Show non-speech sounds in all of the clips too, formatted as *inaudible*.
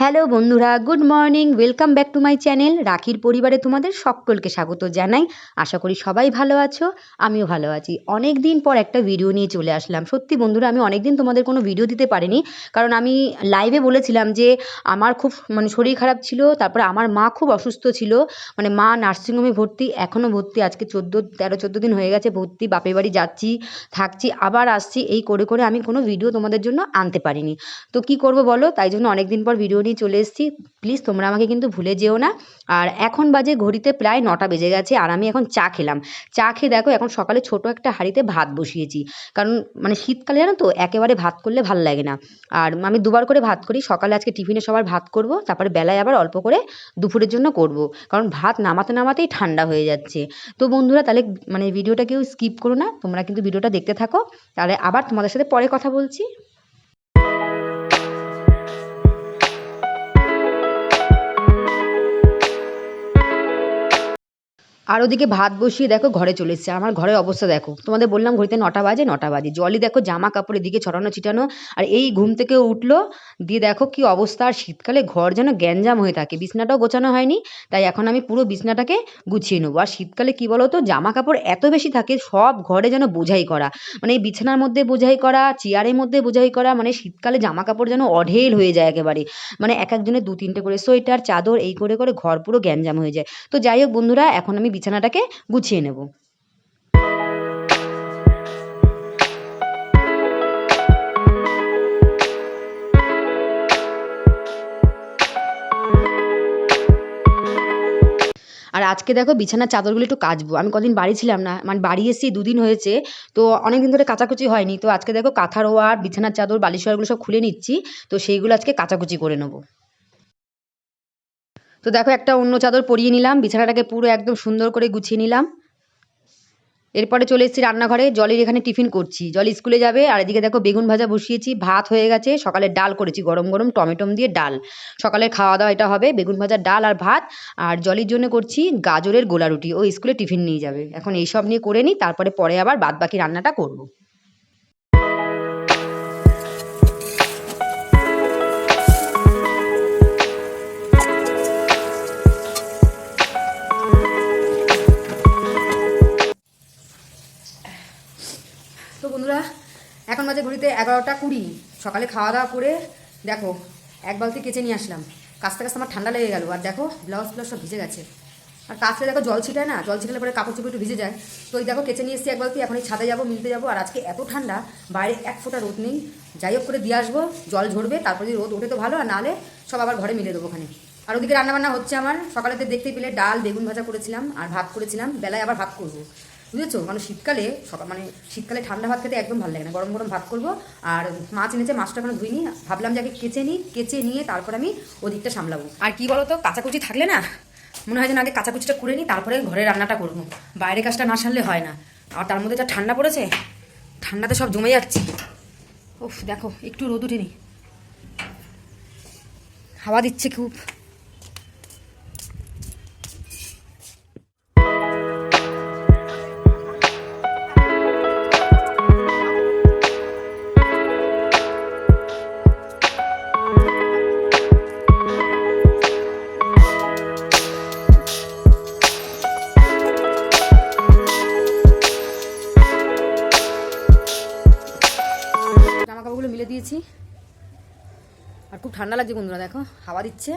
Hello বন্ধুরা, good morning, welcome back to my channel রাখির পরিবারে তোমাদের সকলকে স্বাগত জানাই। আশা করি সবাই ভালো আছো, আমিও ভালো আছি। অনেক দিন পর একটা ভিডিও নিয়ে চলে আসলাম। সত্যি বন্ধুরা, আমি অনেক দিন তোমাদের কোনো ভিডিও দিতে পারিনি, কারণ আমি লাইভে বলেছিলাম যে আমার খুব মানে শরীর খারাপ ছিল, তারপরে আমার মা খুব অসুস্থ ছিল মানে মা নার্সিংহোমে ভর্তি এখনও ভর্তি, আজকে চোদ্দ, তেরো, চোদ্দ দিন হয়ে গেছে, ভর্তি, বাপের বাড়ি যাচ্ছি, থাকছি, আবার আসছি, এই করে করে আমি কোনো ভিডিও তোমাদের জন্য আনতে পারিনি। তো কি করব বলো? তাই জন্য অনেক দিন পর ভিডিও নিয়ে চলে এসেছি। প্লিজ তোমরা আমাকে কিন্তু ভুলে যেও না। আর এখন বাজে ঘড়িতে প্রায় নটা বেজে গেছে আর আমি এখন চা খেলাম। চা খেয়ে দেখো, এখন সকালে ছোট একটা হাঁড়িতে ভাত বসিয়েছি। কারণ মানে শীতকালে জানো তো, একেবারে ভাত করলে ভালো লাগে না। আর আমি দুবার করে ভাত করি, সকালে আজকে টিফিনে সবার ভাত করব, তারপরে বেলায় আবার অল্প করে দুপুরের জন্য করব। কারণ ভাত নামাতে নামাতেই ঠান্ডা হয়ে যাচ্ছে। তো বন্ধুরা, তাহলে মানে ভিডিওটা কেউ স্কিপ করো না, তোমরা কিন্তু ভিডিওটা দেখতে থাকো। তাহলে আবার তোমাদের সাথে পরে কথা বলছি। আর ওদিকে ভাত বসিয়ে দেখো ঘরে চলে এসছে। আমার ঘরের অবস্থা দেখো। তোমাদের বললাম ঘড়িতে নটা বাজে নটা বাজে। জলই দেখো জামা কাপড় এদিকে ছড়ানো ছিটানো। আর এই ঘুম থেকে উঠল, দিয়ে দেখো কি অবস্থা। আর শীতকালে ঘর যেন গ্যাঞ্জাম হয়ে থাকে। বিছনাটাও গোছানো হয়নি, তাই এখন আমি পুরো বিছনাটাকে গুছিয়ে নেব। আর শীতকালে কি বলো তো জামা কাপড় এত বেশি থাকে, সব ঘরে যেন বোঝাই করা। মানে এই বিছানার মধ্যে বোঝাই করা, চেয়ারের মধ্যে বোঝাই করা মানে শীতকালে জামা কাপড় যেন অঢেল হয়ে যায় একেবারে। মানে এক একজনের দু তিনটে করে সোয়েটার, চাদর, এই করে করে ঘর পুরো গ্যাঞ্জাম হয়ে যায়। তো যাই হোক বন্ধুরা, এখন আমি বিছানাটাকে গুছিয়ে নেব। আর আজকে দেখো বিছানার চাদরগুলো একটু কাচবো। আমি কদিন বাড়ি ছিলাম না মানে বাড়ি এসেছি দুদিন হয়েছে, তো অনেক দিন ধরে কাচাকুচি হয়নি। তো আজকে দেখো কাঁথার ওয়ার, বিছানার চাদর, বালিশওয়ারগুলো সব খুলে নিচ্ছি, তো সেইগুলো আজকে কাচাকুচি করে নেব। তো দেখো একটা অন্য চাদর পরিয়ে নিলাম, বিছানাটাকে পুরো একদম সুন্দর করে গুছিয়ে নিলাম। এরপরে চলে এসেছি রান্নাঘরে, জলের এখানে টিফিন করছি। জল স্কুলে যাবে, আর এদিকে দেখো বেগুন ভাজা বসিয়েছি, ভাত হয়ে গেছে, সকালে ডাল করেছি, গরম গরম টমেটম দিয়ে ডাল। সকালে খাওয়া দাওয়া এটা হবে, বেগুন ভাজা, ডাল আর ভাত, আর জলের জন্য করছি গাজরের গোলা রুটি। ও স্কুলে টিফিন নিয়ে যাবে। এখন এইসব নিয়ে করে নিই, তারপরে পরে আবার বাদ বাকি রান্নাটা করব। ঘড়িতে এগারোটা কুড়ি। সকালে খাওয়া দাওয়া করে, দেখো, এক বালতি কেচে নিয়ে আসলাম। কাছতে কাছতে আমার ঠান্ডা লেগে গেল, আর দেখো, ব্লাউজ ফ্লাউজ সব ভিজে গেছে। আর কাছতে দেখো জল ছিটায় না, জল ছিটালে পরে কাপড় চোপড় একটু ভিজে যায়। তো ওই দেখো, কেচে নিয়ে এসেছি এক বালতি, এখন এই ছাদে যাব, মিলতে যাব, আর আজকে এত ঠান্ডা, বাইরে এক ফোঁটা রোদ নেই। যাই হোক করে দিয়ে আসব, জল ঝরবে, তারপরে যদি রোদ ওঠে তো ভালো, আর নাহলে সব আবার ঘরে মিলে দেবো ওখানে। আর ওদিকে রান্নাবান্না হচ্ছে আমার সকালেতে দেখতে পেলে, ডাল, বেগুন ভাজা করেছিলাম, আর ভাত করেছিলাম, বেলায় আবার ভাত করব। বুঝেছ? মানে শীতকালে সকাল মানে শীতকালে ঠান্ডা ভাত খেতে একদম ভালো লাগে না। গরম গরম ভাত করব আর মাছ এনেছে, মাছটা মানে ধুইনি। ভাবলাম যে আগে কেচে নিই, কেচে নিয়ে তারপর আমি ওদিকটা সামলাবো। আর কি বলতো, কাঁচাকুচি থাকলে না, মনে হয় যেন আগে কাঁচাকুচিটা করে নিই, তারপরে ঘরে রান্নাটা করব। বাইরে কাজটা না সারলে হয় না। আর তার মধ্যে যা ঠান্ডা পড়েছে ঠান্ডাতে সব জমে যাচ্ছে। উফ, দেখো, একটু রোদ উঠেনি হাওয়া দিচ্ছে খুব। দিয়েছি আর খুব ঠান্ডা লাগছে বন্ধুরা, দেখো, হাওয়া দিচ্ছে।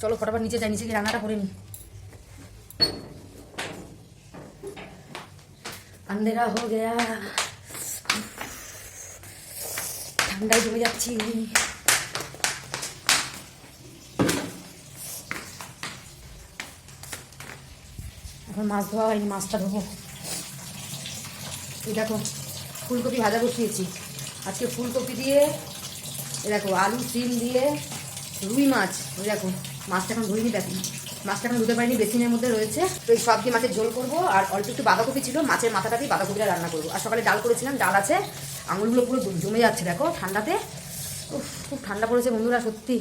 চলো ফটাফট নিচে যাই, নিচে গিয়ে রান্নাটা করে নিই আন্ধেরা হো গেয়া। ঠান্ডায় জমে যাচ্ছি। এখন মাছ ধোয়া হয়নি, মাছটা ধোবো। এই দেখো, ফুলকপি ভাজা বসিয়েছি। আজকে ফুলকপি দিয়ে দেখো, আলু, সিম দিয়ে, রুই মাছ, ওই দেখো, মাছটা এখন ধুইনি দেখো, মাছটা এখন ধুতে পারিনি, বেসিনের মধ্যে রয়েছে। তো এই সব দিয়ে মাছের ঝোল করব, আর অল্প একটু বাঁধাকপি ছিল, মাছের মাথাটা দিয়ে বাঁধাকপিটা রান্না করব। আর সকালে ডাল করেছিলাম, ডাল আছে, আঙুলগুলো পুরো জমে যাচ্ছে, দেখো, ঠান্ডাতে। খুব ঠান্ডা পড়েছে বন্ধুরা, সত্যি।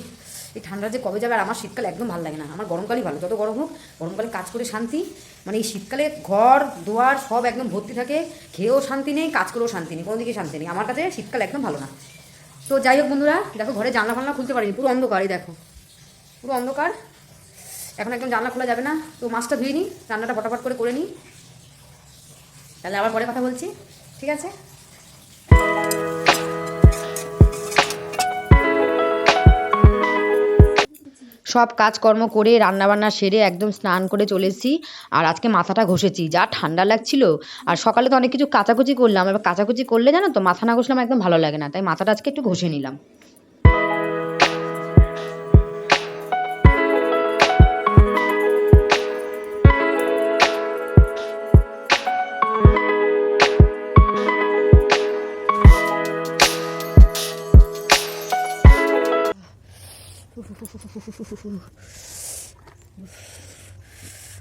এই ঠান্ডা যে কবে যাবে আর আমার শীতকাল একদম ভালো লাগে না। আমার গরমকালই ভালো। যত গরম হোক, গরমকালে কাজ করে শান্তি। মানে এই শীতকালে ঘর, দুয়ার সব একদম ভর্তি থাকে। খেয়েও শান্তি নেই, কাজ করেও শান্তি নেই কোনো দিকে শান্তি নেই। আমার কাছে শীতকাল একদম ভালো না। তো যাই হোক বন্ধুরা, দেখো ঘরে জানলা ফানলা খুলতে পারিনি, পুরো অন্ধকার, এই দেখো। পুরো অন্ধকার। এখন একদম জানলা খোলা যাবে না। তো মাছটা ধুয়ে নিই, রান্নাটা ফটাফট করে করে নিই। তাহলে আবার পরে কথা বলছি। ঠিক আছে? সব কাজকর্ম করে, রান্নাবান্না সেরে একদম স্নান করে চলে এসেছি। আর আজকে মাথাটা ঘষেছি, যা ঠান্ডা লাগছিল। আর সকালে তো অনেক কিছু কাচাকুচি করলাম, এবার কাচাকুচি করলে জানো তো মাথা না ঘষলে আমার একদম ভালো লাগে না, তাই মাথাটা আজকে একটু ঘষে নিলাম।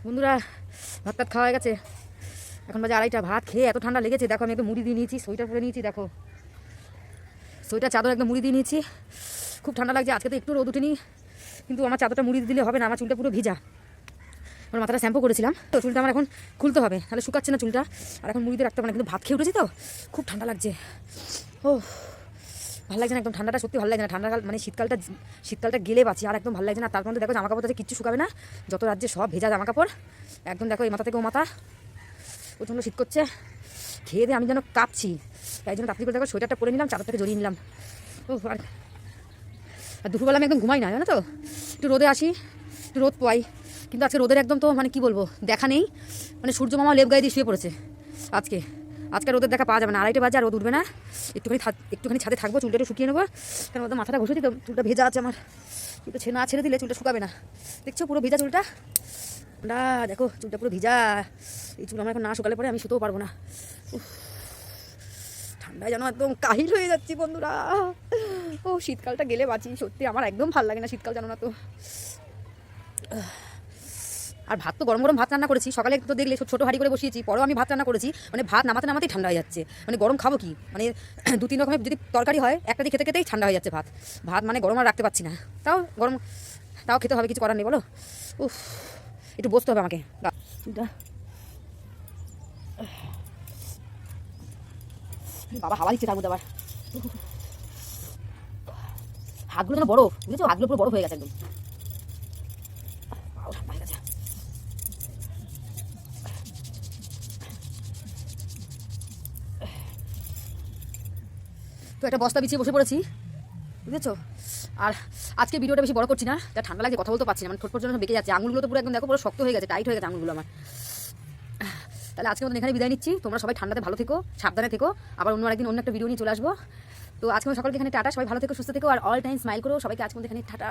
বন্ধুরা, ভাত টাত খাওয়া হয়ে গেছে। এখন বাজে আড়াইটা। ভাত খেয়ে এত ঠান্ডা লেগেছে। দেখো, আমি একদম মুড়ি দিয়ে নিয়েছি সোয়েটার পরে নিয়েছি, দেখো। সোয়েটার চাদর একদম মুড়ি দিয়ে নিয়েছি। খুব ঠান্ডা লাগছে। আজকে তো একটু রোদ উঠেনি কিন্তু আমার চাদরটা মুড়ি দিলে হবে না। আমার চুলটা পুরো ভিজা। আমার মাথাটা শ্যাম্পু করেছিলাম। তো চুলটা আমার এখন খুলতে হবে তাহলে শুকাচ্ছে না চুলটা। আর এখন মুড়ি দিয়ে রাখতে হবে না। কিন্তু ভাত খেয়ে উঠেছি তো? খুব ঠান্ডা লাগছে। ও ভালো লাগছে না, একদম ঠান্ডাটা সত্যি ভালো লাগছে না। ঠান্ডাকাল মানে শীতকালটা শীতকালটা গেলে বাঁচি, আর একদম ভালো লাগছে না। তার মধ্যে দেখো, জামা কাপড় কিচ্ছু শুকাবে না। যত রাজ্যে সব ভেজা জামা কাপড়। একদম দেখো, এই মাথা থেকে ও মাথা। প্রচণ্ড শীত করছে। খেয়ে দিয়ে আমি যেন কাঁপছি। তাই জন্য তাড়াতাড়ি করে দেখো, সোয়েটারটা পরে নিলাম চাদর থেকে জড়িয়ে নিলাম। ও আর আর দুপুরবেলা আমি একদম ঘুমাই না, জানো তো? একটু রোদে আসি, একটু রোদ পাই কিন্তু আজকে রোদের একদম তো মানে কি বলব, দেখা নেই। মানে সূর্য মামা লেপ গায়ে দিয়ে শুয়ে পড়েছে, আজকে। আজকে রোদের দেখা পাওয়া যাবে না। আড়াইটে বাজে আর রোদ উঠবে না। একটুখানি একটুখানি ছাদে থাকব, চুলটা একটু শুকিয়ে নেব। কারণ ওদের মাথাটা ঘষে দিতে চুলটা ভেজা আছে আমার। ছে- না ছেড়ে দিলে চুলটা শুকাবে না। দেখছ পুরো ভেজা চুলটা? না, দেখো, চুলটা পুরো ভিজা। এই চুল আমার এখন না শুকালে পরে আমি শুতেও পারব না। ঠান্ডায় যেন একদম কাহিল হয়ে যাচ্ছি বন্ধুরা। ও, শীতকালটা গেলে বাঁচি। সত্যি আমার একদম ভালো লাগে না শীতকাল জানো না তো। আর ভাত তো গরম গরম ভাত রান্না করেছি। সকালে তো দেখলে ছোটো হাঁড়ি করে বসিয়েছি, পরেও আমি ভাত রান্না করেছি। মানে ভাত নামাতে নামাতেই ঠান্ডা হয়ে যাচ্ছে। মানে গরম খাব কি? মানে *clears throat* দু তিন রকমের যদি তরকারি হয়, একটা দিয়ে খেতে খেতেই ঠান্ডা হয়ে যাচ্ছে ভাত। ভাত মানে গরম আর রাখতে পারছি না। তাও গরম, তাও খেতে হবে, কিছু করার নেই, বলো? উফ, একটু বসতে হবে আমাকে। বাবা, হাওয়া দিচ্ছে আবার। হাতগুলো যেন বড়, বুঝেছ? হাতগুলো পুরো বড় হয়ে গেছে একদম বাবা, ঠান্ডা হয়ে গেছে। তো একটা বস্তা বিছিয়ে বসে পড়েছি, বুঝেছ? আর আজকে ভিডিওটা বেশি বড় করছি না তা ঠান্ডা লাগছে, কথা বলতে পারছি না মানে ঠোঁট পর্যন্ত বেঁকে যাচ্ছে, আঙুলগুলো তো পুরো একদম দেখো, পুরো শক্ত হয়ে গেছে টাইট হয়ে গেছে আঙুলগুলো আমার। তাহলে আজকে মতন এখানে বিদায় নিচ্ছি, তোমরা সবাই ঠান্ডাতে ভালো থেকো, সাবধানে থেকো, আবার অন্য একদিন অন্য একটা ভিডিও নিয়ে চলে আসব। তো আজকে সকলকে এখানে টাটা, সবাই ভালো থেকো, সুস্থ থেকো, আর অল টাইম স্মাইল করো, সবাইকে আজকে এখানে টাটা।